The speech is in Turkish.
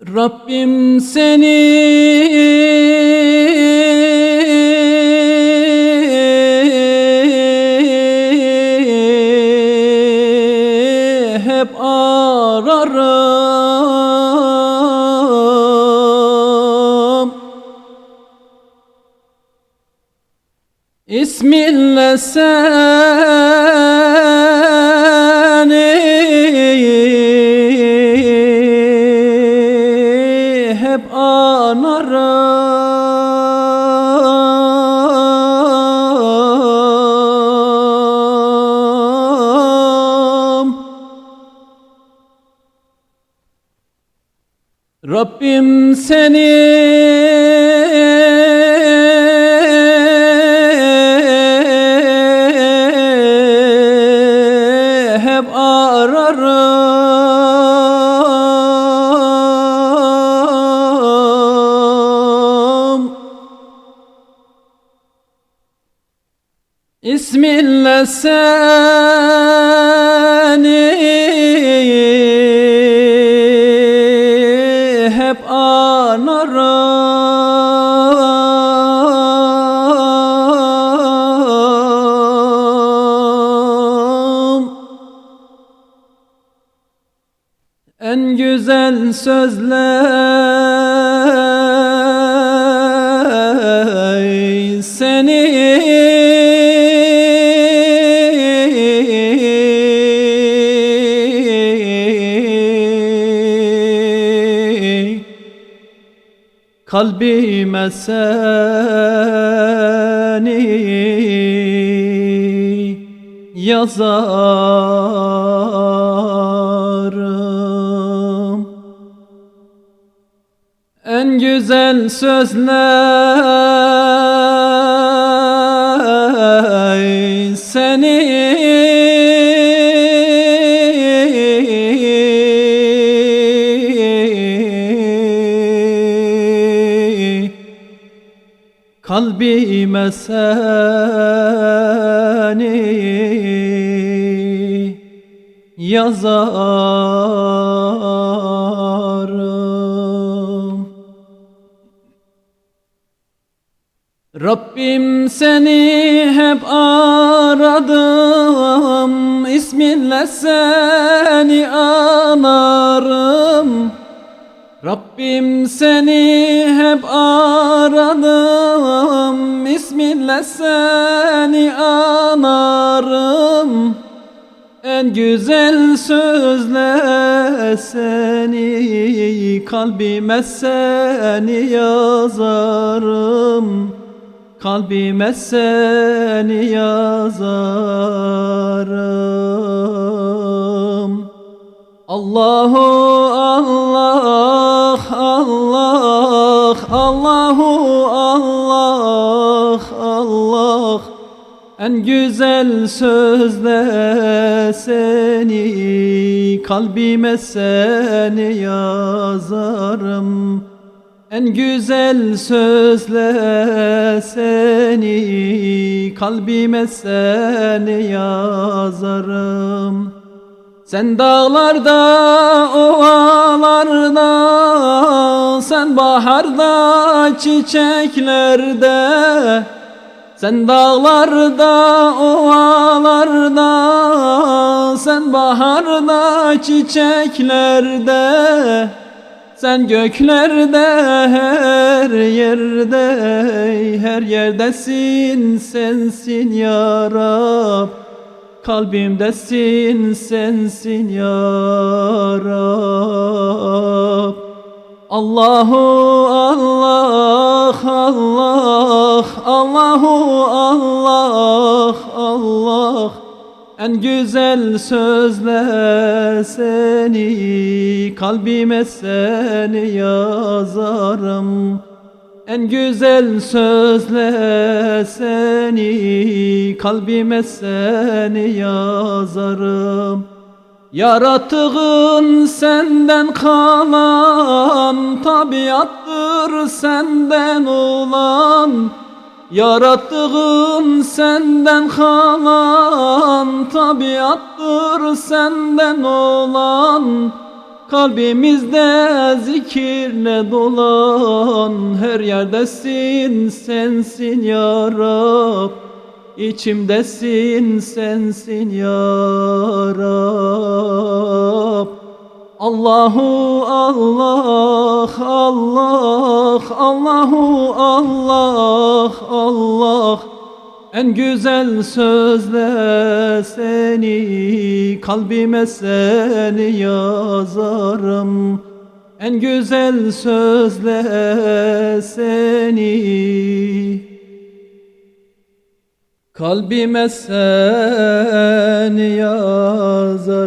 Rabbim seni hep ararım. İsminle seni hep anarım Rabbim seni İsminle seni hep anarım En güzel sözler seni Kalbime seni yazarım. En güzel sözler seni Kalbime seni yazarım. Rabbim seni hep aradım. İsminle seni anarım Rabbim seni hep aradım İsminle seni anarım. En güzel sözle seni Kalbime seni yazarım. Kalbime seni yazarım Allahu Allah Allah Allahu Allah Allah. En güzel sözle seni Kalbime seni yazarım. En güzel sözle seni Kalbime seni yazarım sen dağlarda, ovalarda, sen baharda, çiçeklerde. Sen dağlarda, ovalarda, sen baharda, çiçeklerde. Sen göklerde her yerde her yerdesin sensin ya Rab Kalbimdesin sensin ya Rab. Allahu Allah Allah Allahu Allah Allah. En güzel sözle seni Kalbime seni yazarım en güzel sözle seni Kalbime seni yazarım. Yarattığın senden kalan Tabiattır senden olan. Yarattığın senden kalan Tabiattır senden olan Kalbimizde zikirle dolan Her yerdesin sensin ya Rab. İçimdesin sensin ya Rab. Allahu Allah Allah Allahu Allah Allah en güzel sözle seni kalbime seni yazarım. En güzel sözle seni kalbime seni yazarım